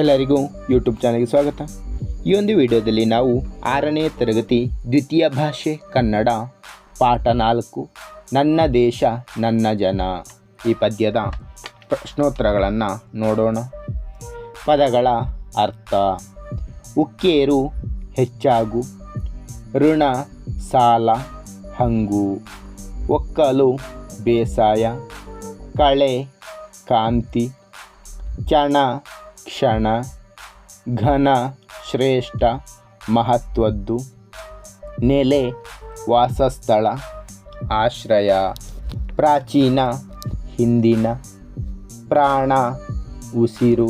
ಎಲ್ಲರಿಗೂ ಯೂಟ್ಯೂಬ್ ಚಾನಲ್ಗೆ ಸ್ವಾಗತ. ಈ ಒಂದು ವಿಡಿಯೋದಲ್ಲಿ ನಾವು ಆರನೇ ತರಗತಿ ದ್ವಿತೀಯ ಭಾಷೆ ಕನ್ನಡ ಪಾಠ ನಾಲ್ಕು, ನನ್ನ ದೇಶ, ನನ್ನ ಜನ ಈ ಪದ್ಯದ ಪ್ರಶ್ನೋತ್ತರಗಳನ್ನು ನೋಡೋಣ. ಪದಗಳ ಅರ್ಥ, ಉಕ್ಕೇರು ಹೆಚ್ಚಾಗು, ಋಣ, ಸಾಲ ಹಂಗು, ಒಕ್ಕಲು ಬೇಸಾಯ, ಕಳೆ, ಕಾಂತಿ, ಚಣ ಕ್ಷಣ, ಘನ ಶ್ರೇಷ್ಠ ಮಹತ್ವದ್ದು ನೆಲೆ, ವಾಸಸ್ಥಳ, ಆಶ್ರಯ, ಪ್ರಾಚೀನ, ಹಿಂದಿನ, ಪ್ರಾಣ, ಉಸಿರು,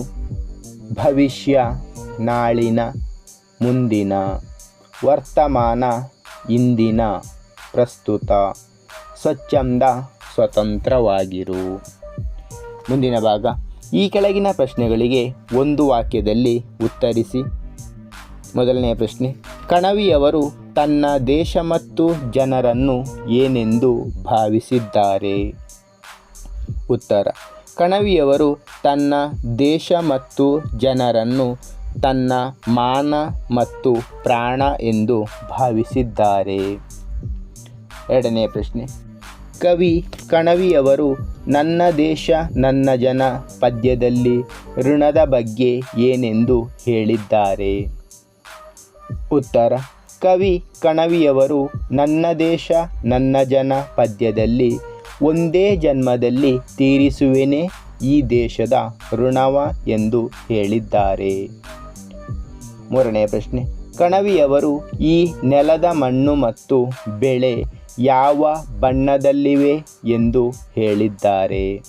ಭವಿಷ್ಯ, ನಾಳಿನ, ಮುಂದಿನ, ವರ್ತಮಾನ, ಇಂದಿನ, ಪ್ರಸ್ತುತ, ಸ್ವಚ್ಛಂದ, ಸ್ವತಂತ್ರವಾಗಿರು. ಮುಂದಿನ ಭಾಗ. ಈ ಕೆಳಗಿನ ಪ್ರಶ್ನೆಗಳಿಗೆ ಒಂದು ವಾಕ್ಯದಲ್ಲಿ ಉತ್ತರಿಸಿ. ಮೊದಲನೆಯ ಪ್ರಶ್ನೆ, ಕಣವಿಯವರು ತನ್ನ ದೇಶ ಮತ್ತು ಜನರನ್ನು ಏನೆಂದು ಭಾವಿಸಿದ್ದಾರೆ? ಉತ್ತರ, ಕಣವಿಯವರು ತನ್ನ ದೇಶ ಮತ್ತು ಜನರನ್ನು ತನ್ನ ಮಾನ ಮತ್ತು ಪ್ರಾಣ ಎಂದು ಭಾವಿಸಿದ್ದಾರೆ. ಎರಡನೆಯ ಪ್ರಶ್ನೆ ಕವಿ ಕಣವಿಯವರು, ನನ್ನ ದೇಶ, ನನ್ನ ಜನ ಪದ್ಯದಲ್ಲಿ ಋಣದ ಬಗ್ಗೆ ಏನೆಂದು ಹೇಳಿದ್ದಾರೆ? ಉತ್ತರ, ಕವಿ ಕಣವಿಯವರು, ನನ್ನ ದೇಶ, ನನ್ನ ಜನ ಪದ್ಯದಲ್ಲಿ ಒಂದೇ ಜನ್ಮದಲ್ಲಿ ತೀರಿಸುವೆನೆ ಈ ದೇಶದ ಋಣವ ಎಂದು ಹೇಳಿದ್ದಾರೆ. ಮೂರನೆಯ ಪ್ರಶ್ನೆ, ಕಣವಿಯವರು ಈ ನೆಲದ ಮಣ್ಣು ಮತ್ತು ಬೆಳೆ ಯಾವ ಬಣ್ಣದಲ್ಲಿವೆ ಎಂದು ಹೇಳಿದ್ದಾರೆ.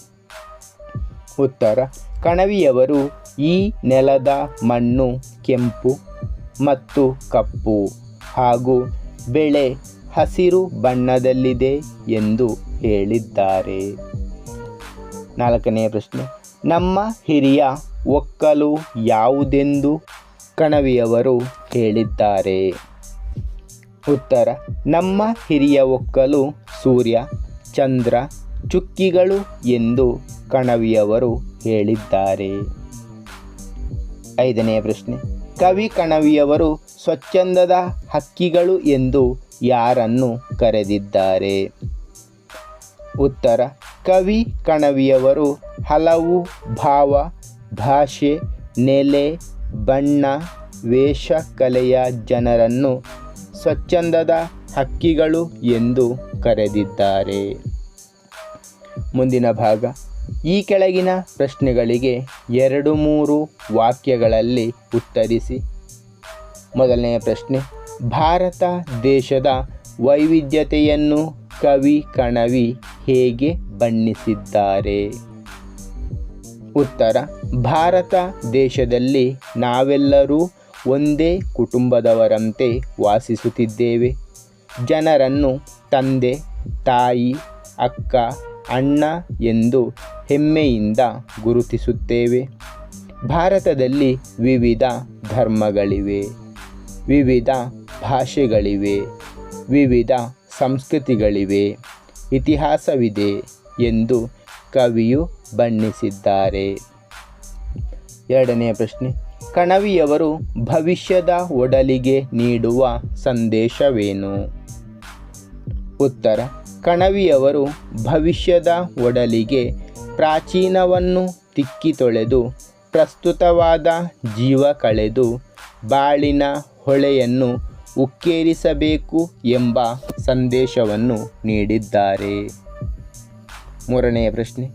ಉತ್ತರ, ಕಣವಿಯವರು ಈ ನೆಲದ ಮಣ್ಣು, ಕೆಂಪು ಮತ್ತು ಕಪ್ಪು ಹಾಗೂ ಬೆಳೆ ಹಸಿರು ಬಣ್ಣದಲ್ಲಿದೆ ಎಂದು ಹೇಳಿದ್ದಾರೆ. ನಾಲ್ಕನೇ ಪ್ರಶ್ನೆ, ನಮ್ಮ ಹಿರಿಯ ಒಕ್ಕಲು ಯಾವುದೆಂದು ಕಣವಿಯವರು ಹೇಳಿದ್ದಾರೆ. ಉತ್ತರ. ನಮ್ಮ ಹಿರಿಯ ಒಕ್ಕಲು ಸೂರ್ಯ, ಚಂದ್ರ, ಚುಕ್ಕಿಗಳು ಎಂದು ಕಣವಿಯವರು ಹೇಳಿದ್ದಾರೆ. ಐದನೆಯ ಪ್ರಶ್ನೆ. ಕವಿ ಕಣವಿಯವರು ಸ್ವಚ್ಛಂದದ ಹಕ್ಕಿಗಳು ಎಂದು ಯಾರನ್ನು ಕರೆದಿದ್ದಾರೆ? ಉತ್ತರ. ಕವಿ ಕಣವಿಯವರು ಹಲವು ಭಾವ, ಭಾಷೆ, ನೆಲೆ, ಬಣ್ಣ, ವೇಷ, ಕಲೆಯ ಜನರನ್ನು ಸ್ವಚ್ಛಂದದ ಹಕ್ಕಿಗಳು ಎಂದು ಕರೆದಿದ್ದಾರೆ. ಮುಂದಿನ ಭಾಗ. ಈ ಕೆಳಗಿನ ಪ್ರಶ್ನೆಗಳಿಗೆ ಎರಡು ಮೂರು ವಾಕ್ಯಗಳಲ್ಲಿ ಉತ್ತರಿಸಿ. ಮೊದಲನೆಯ ಪ್ರಶ್ನೆ. ಭಾರತ ದೇಶದ ವೈವಿಧ್ಯತೆಯನ್ನು ಕವಿ ಕಣವಿ ಹೇಗೆ ಬಣ್ಣಿಸಿದ್ದಾರೆ? ಉತ್ತರ. ಭಾರತ ದೇಶದಲ್ಲಿ ನಾವೆಲ್ಲರೂ ಒಂದೇ ಕುಟುಂಬದವರಂತೆ ವಾಸಿಸುತ್ತಿದ್ದೇವೆ. ಜನರನ್ನು ತಂದೆ, ತಾಯಿ, ಅಕ್ಕ, ಅಣ್ಣ ಎಂದು ಹೆಮ್ಮೆಯಿಂದ ಗುರುತಿಸುತ್ತೇವೆ. ಭಾರತದಲ್ಲಿ ವಿವಿಧ ಧರ್ಮಗಳಿವೆ, ವಿವಿಧ ಭಾಷೆಗಳಿವೆ, ವಿವಿಧ ಸಂಸ್ಕೃತಿಗಳಿವೆ, ಇತಿಹಾಸವಿದೆ ಎಂದು ಕವಿಯು ಬಣ್ಣಿಸಿದ್ದಾರೆ. ಎರಡನೆಯ ಪ್ರಶ್ನೆ. ಕಣವಿಯವರು ಭವಿಷ್ಯದ ಒಡಲಿಗೆ ನೀಡುವ ಸಂದೇಶವೇನು? ಉತ್ತರ, ಕಣವಿಯವರು ಭವಿಷ್ಯದ ಒಡಲಿಗೆ ಪ್ರಾಚೀನವನ್ನು ತಿಕ್ಕಿ ತೊಳೆದು ಪ್ರಸ್ತುತವಾದ ಜೀವ ಕಳೆದು ಬಾಳಿನ ಹೊಳೆಯನ್ನು ಉಕ್ಕೇರಿಸಬೇಕು ಎಂಬ ಸಂದೇಶವನ್ನು ನೀಡಿದ್ದಾರೆ. ಮೂರನೆಯ ಪ್ರಶ್ನೆ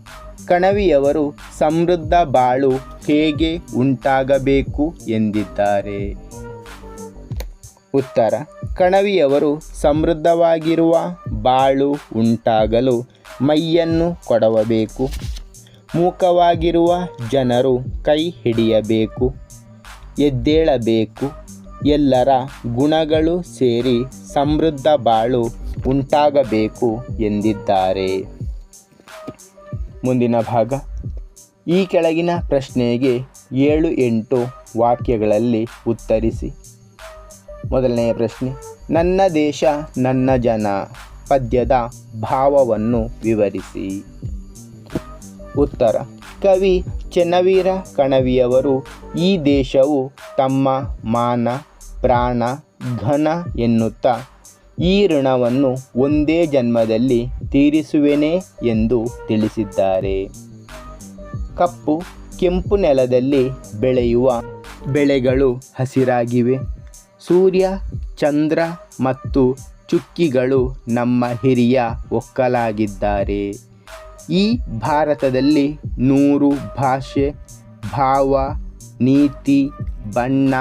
ಕಣವಿಯವರು ಸಮೃದ್ಧ ಬಾಳು ಹೇಗೆ ಉಂಟಾಗಬೇಕು ಎಂದಿದ್ದಾರೆ? ಉತ್ತರ, ಕಣವಿಯವರು ಸಮೃದ್ಧವಾಗಿರುವ ಬಾಳು ಉಂಟಾಗಲು ಮೈಯನ್ನು ಕೊಡವಬೇಕು. ಮೂಕವಾಗಿರುವ ಜನರು ಕೈ ಹಿಡಿಯಬೇಕು, ಎದ್ದೇಳಬೇಕು. ಎಲ್ಲರ ಗುಣಗಳು ಸೇರಿ ಸಮೃದ್ಧ ಬಾಳು ಉಂಟಾಗಬೇಕು ಎಂದಿದ್ದಾರೆ. ಮುಂದಿನ ಭಾಗ. ಈ ಕೆಳಗಿನ ಪ್ರಶ್ನೆಗೆ ಏಳು ಎಂಟು ವಾಕ್ಯಗಳಲ್ಲಿ ಉತ್ತರಿಸಿ. ಮೊದಲನೆಯ ಪ್ರಶ್ನೆ, ನನ್ನ ದೇಶ, ನನ್ನ ಜನ, ಪದ್ಯದ ಭಾವವನ್ನು ವಿವರಿಸಿ. ಉತ್ತರ, ಕವಿ ಚೆನ್ನವೀರ ಕಣವಿಯವರು ಈ ದೇಶವು ತಮ್ಮ ಮಾನ, ಪ್ರಾಣ, ಘನ ಎನ್ನುತ್ತಾ ಈ ಋಣವನ್ನು ಒಂದೇ ಜನ್ಮದಲ್ಲಿ ತೀರಿಸುವೆನೇ ಎಂದು ತಿಳಿಸಿದ್ದಾರೆ. ಕಪ್ಪು ಕೆಂಪು ನೆಲದಲ್ಲಿ ಬೆಳೆಯುವ ಬೆಳೆಗಳು ಹಸಿರಾಗಿವೆ. ಸೂರ್ಯ, ಚಂದ್ರ ಮತ್ತು ಚುಕ್ಕಿಗಳು ನಮ್ಮ ಹಿರಿಯ ಒಕ್ಕಲಾಗಿದ್ದಾರೆ. ಈ ಭಾರತದಲ್ಲಿ ನೂರು ಭಾಷೆ, ಭಾವ, ನೀತಿ, ಬಣ್ಣ,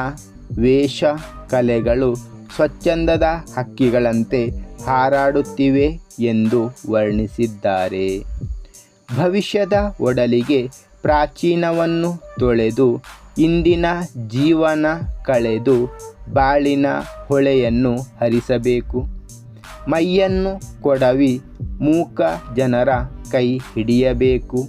ವೇಷ, ಕಲೆಗಳು ಸ್ವಚ್ಛಂದದ ಹಕ್ಕಿಗಳಂತೆ ಹಾರಾಡುತ್ತಿವೆ ಎಂದು ವರ್ಣಿಸಿದ್ದಾರೆ. ಭವಿಷ್ಯದ ಒಡಲಿಗೆ ಪ್ರಾಚೀನವನ್ನು ತೊಳೆದು ಇಂದಿನ ಜೀವನ ಕಳೆದು ಬಾಳಿನ ಹೊಳೆಯನ್ನು ಹರಿಸಬೇಕು. ಮೈಯನ್ನು ಕೊಡವಿ ಮೂಕ ಜನರ ಕೈ ಹಿಡಿಯಬೇಕು.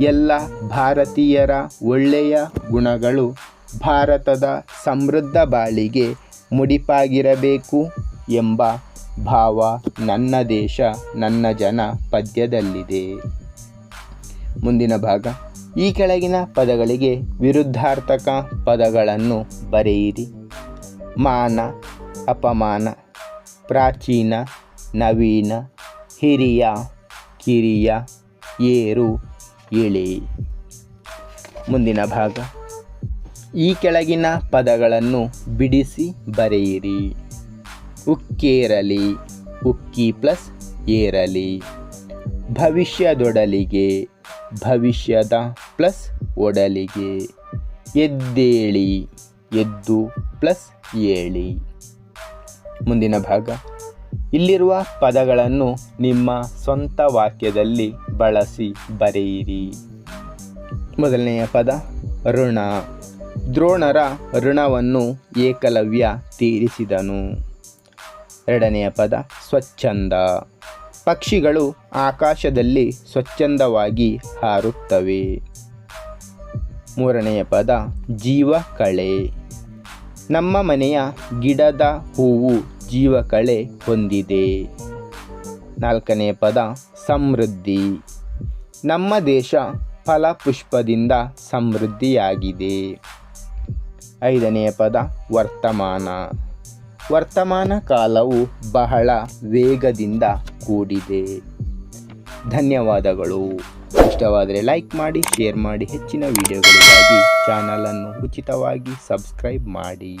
ಎಲ್ಲ ಭಾರತೀಯರ ಒಳ್ಳೆಯ ಗುಣಗಳು ಭಾರತದ ಸಮೃದ್ಧ ಬಾಳಿಗೆ ಮುಡಿಪಾಗಿರಬೇಕು ಎಂಬ ಭಾವ ನನ್ನ ದೇಶ, ನನ್ನ ಜನ ಪದ್ಯದಲ್ಲಿದೆ. ಮುಂದಿನ ಭಾಗ. ಈ ಕೆಳಗಿನ ಪದಗಳಿಗೆ ವಿರುದ್ಧಾರ್ಥಕ ಪದಗಳನ್ನು ಬರೆಯಿರಿ. ಮಾನ, ಅಪಮಾನ, ಪ್ರಾಚೀನ, ನವೀನ, ಹಿರಿಯ, ಕಿರಿಯ, ಏರು ಇಳಿ ಮುಂದಿನ ಭಾಗ. ಈ ಕೆಳಗಿನ ಪದಗಳನ್ನು ಬಿಡಿಸಿ ಬರೆಯಿರಿ. ಉಕ್ಕೇರಲಿ, ಉಕ್ಕಿ ಪ್ಲಸ್ ಏರಲಿ. ಭವಿಷ್ಯದೊಡಲಿಗೆ, ಭವಿಷ್ಯದ ಪ್ಲಸ್ ಒಡಲಿಗೆ. ಎದ್ದೇಳಿ, ಎದ್ದು ಪ್ಲಸ್ ಏಳಿ. ಮುಂದಿನ ಭಾಗ. ಇಲ್ಲಿರುವ ಪದಗಳನ್ನು ನಿಮ್ಮ ಸ್ವಂತ ವಾಕ್ಯದಲ್ಲಿ ಬಳಸಿ ಬರೆಯಿರಿ. ಮೊದಲನೆಯ ಪದ, ಋಣ. ದ್ರೋಣರ ಋಣವನ್ನು ಏಕಲವ್ಯ ತೀರಿಸಿದನು. ಎರಡನೆಯ ಪದ, ಸ್ವಚ್ಛಂದ. ಪಕ್ಷಿಗಳು ಆಕಾಶದಲ್ಲಿ ಸ್ವಚ್ಛಂದವಾಗಿ ಹಾರುತ್ತವೆ. ಮೂರನೆಯ ಪದ, ಜೀವಕಳೆ. ನಮ್ಮ ಮನೆಯ ಗಿಡದ ಹೂವು ಜೀವಕಳೆ ಹೊಂದಿದೆ. ನಾಲ್ಕನೆಯ ಪದ, ಸಮೃದ್ಧಿ. ನಮ್ಮ ದೇಶ ಫಲಪುಷ್ಪದಿಂದ ಸಮೃದ್ಧಿಯಾಗಿದೆ. ಐದನೆಯ ಪದ, ವರ್ತಮಾನ. ವರ್ತಮಾನ ಕಾಲವು ಬಹಳ ವೇಗದಿಂದ ಕೂಡಿದೆ. ಧನ್ಯವಾದಗಳು. ಇಷ್ಟವಾದರೆ ಲೈಕ್ ಮಾಡಿ, ಶೇರ್ ಮಾಡಿ, ಹೆಚ್ಚಿನ ವಿಡಿಯೋಗಳಿಗಾಗಿ ಚಾನಲನ್ನು ಉಚಿತವಾಗಿ ಸಬ್ಸ್ಕ್ರೈಬ್ ಮಾಡಿ.